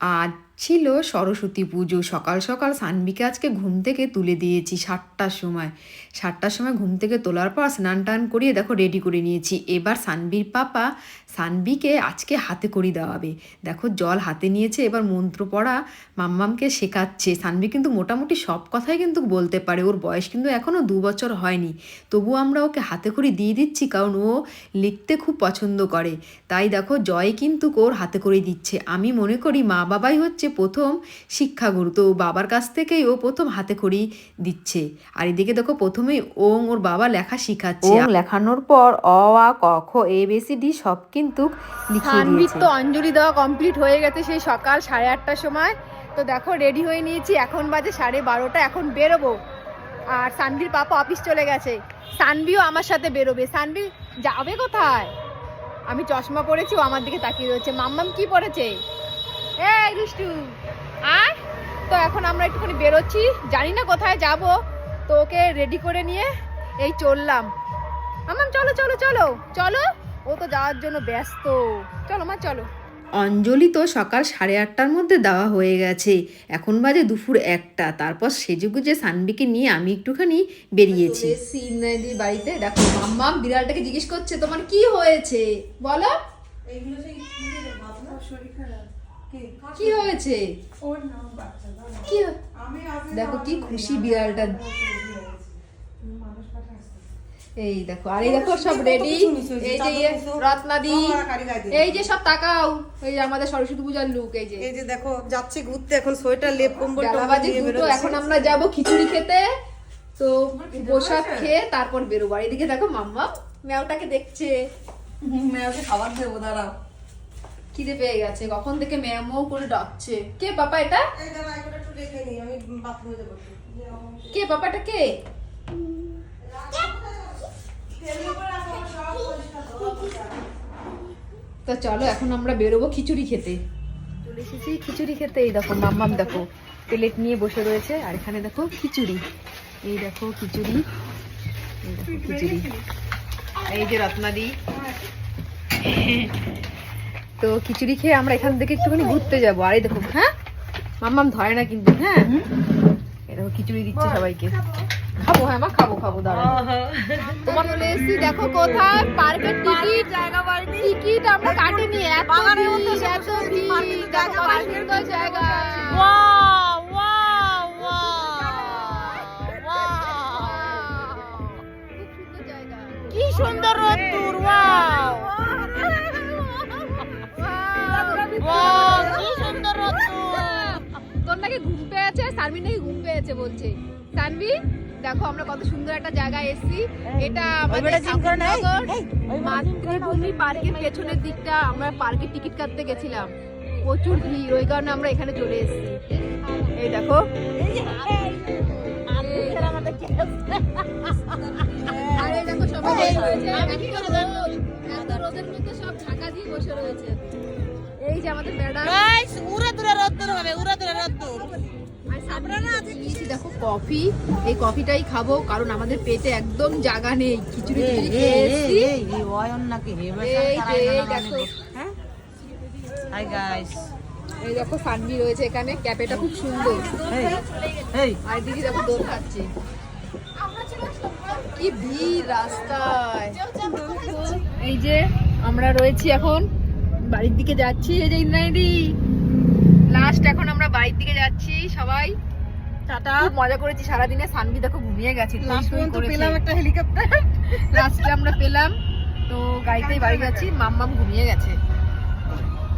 আজ ছিল সরস্বতী পুজো। সকাল সকাল সানবিকে আজকে ঘুম থেকে তুলে দিয়েছি সাতটার সময়। সাতটার সময় ঘুম থেকে তোলার পর স্নান টান করিয়ে দেখো রেডি করে নিয়েছি। এবার সানবির পাপা সানবিকে আজকে হাতে করি দেওয়াবে। দেখো জল হাতে নিয়েছে, এবার মন্ত্র পড়া মাম্মামকে শেখাচ্ছে। সানবি কিন্তু মোটামুটি সব কথাই কিন্তু বলতে পারে। ওর বয়স কিন্তু এখনও দু বছর হয়নি। তবু আমরা ওকে হাতে করে দিয়ে দিচ্ছি কারণ ও লিখতে খুব পছন্দ করে। তাই দেখো জয় কিন্তু ওর হাতে করে দিচ্ছে। আমি মনে করি মা বাবাই হচ্ছে প্রথম শিক্ষাগুরু। তো বাবার কাছ থেকেই ও প্রথম হাতে খড়ি দিচ্ছে। আর এদিকে দেখো প্রথমেই ওং ওর বাবা লেখা শিখাচ্ছে। ওং লেখানোর পর অ আ ক খ এ বি সি ডি সব কিন্তু তো অঞ্জলি দেওয়া কমপ্লিট হয়ে গেছে সেই সকাল সাড়ে আটটার সময়। তো দেখো রেডি হয়ে নিয়েছি এখন বাজে সাড়ে বারোটা এখন বেরোবো। আর সানবির পাপা অফিস চলে গেছে। সানভিও আমার সাথে বেরোবে। সানভি যাবে কোথায়? আমি চশমা পরেছি ও আমার দিকে তাকিয়ে রয়েছে। মাম্মাম কি পরেছে? এই দুষ্টু আর? তো এখন আমরা একটুখানি বেরোচ্ছি। জানি না কোথায় যাব। তো ওকে রেডি করে নিয়ে এই চললাম। মাম্মাম চলো চলো চলো। চলো। ও তো যাওয়ার জন্য ব্যস্ত। চলো মা চলো। অঞ্জলি তো সকাল সাড়ে আটটার মধ্যে দেওয়া হয়ে গেছে। এখন বাজে দুপুর একটা। তারপর সেজেগুজে সানবিকে নিয়ে আমি একটুখানি বেরিয়েছি। এসছি বাড়িতে? দেখো মাম্মা বিড়ালটাকে জিজ্ঞেস করছে তোমার কি হয়েছে? বলো। কি? হয়েছে? কি দেখো কি খুশি বিড়ালটা। এই দেখো আর এই দেখো সব রেডি এই যে ইয়ে, রত্নাদি। এই যে সব তাকাও। এই যে আমাদের সরস্বতী পূজার লুক এই যে। এই যে দেখো যাচ্ছে ঘুরতে এখন সোয়েটার লেপ কম্বল দুটো এখন আমরা যাব খিচুড়ি খেতে। তো প্রসাদ খেয়ে তারপর বেরোবো। আর এদিকে দেখো মাম্মা ম্যাওটাকে দেখছে। মেয়েকে খাবার দেবো দাঁড়াও। খিদে পেয়ে গেছে কখন থেকে ম্যাও করে ডাকছে। কে পাপা এটা। কে এটা কে? তো চলো এখন আমরা বেরোবো খিচুড়ি খেতে। চলে এসেছি খিচুড়ি খেতে এই দেখো মাম্মাম দেখো প্লেট নিয়ে বসে রয়েছে আর এখানে দেখো খিচুড়ি। এই দেখো খিচুড়ি এই দেখো খিচুড়ি। এই যে রত্নাদি। তো খিচুড়ি খেয়ে আমরা এখান থেকে একটুখানি ঘুরতে যাব। আর দেখো হ্যাঁ? মাম্মাম ধরে না কিন্তু হ্যাঁ? দেখো খিচুড়ি দিচ্ছে সবাইকে। খাব হ্যাঁ মা? খাব খাব দাঁড়াও। তোমার চলে এসেছি দেখো কোথায়? পার্কের টিকিট। জায়গা বাড়ি টিকিট আমরা কাটিনি এত ভিড় এত ভিড়। দেখো জায়গা। কি সুন্দর ওয়াও। কি সুন্দর তোর নাকি ঘুম পেয়েছে সানভি নাকি ঘুম পেয়েছে বলছে। সানভি দেখো আমরা কত সুন্দর একটা জায়গায় এসেছি। এটা আমাদের ঠাকুরনগর মাতৃভূমি পার্কের পেছনের দিকটা। আমরা পার্কে টিকিট কাটতে গেছিলাম। প্রচুর ভিড় ওই কারণে আমরা এখানে চলে এসেছি। এই দেখো। আর দেখো সবাই রোদের মধ্যে সব ঢাকা দিয়ে বসে রয়েছে। এই যে আমাদের ম্যাডাম। গাইস উড়ে দূরে রোদ্দুর হবে উড়ে দূরে দেখো কফি। এই কফিটাই খাব কারণ আমাদের পেটে একদম জায়গা নেই। খিচুড়ি এই দেখো। গাইস এই দেখো সানবি রয়েছে এখানে। ক্যাফেটা খুব সুন্দর। এই আর দিদি দেখো দোল খাচ্ছে। কি ভিড় রাস্তায়। এই যে আমরা রয়েছি এখন বাড়ির দিকে যাচ্ছি এই যে ইন্দ্রাণী লাস্ট এখন আমরা বাড়ির দিকে যাচ্ছি সবাই। টাটা। মজা করেছি সারাদিনে সানবি দেখো ঘুমিয়ে গেছে লাস্ট পর্যন্ত পেলাম একটা হেলিকপ্টার লাস্টে আমরা পেলাম তো গাড়িতেই বাড়ি যাচ্ছি মাম্মাম ঘুমিয়ে গেছে।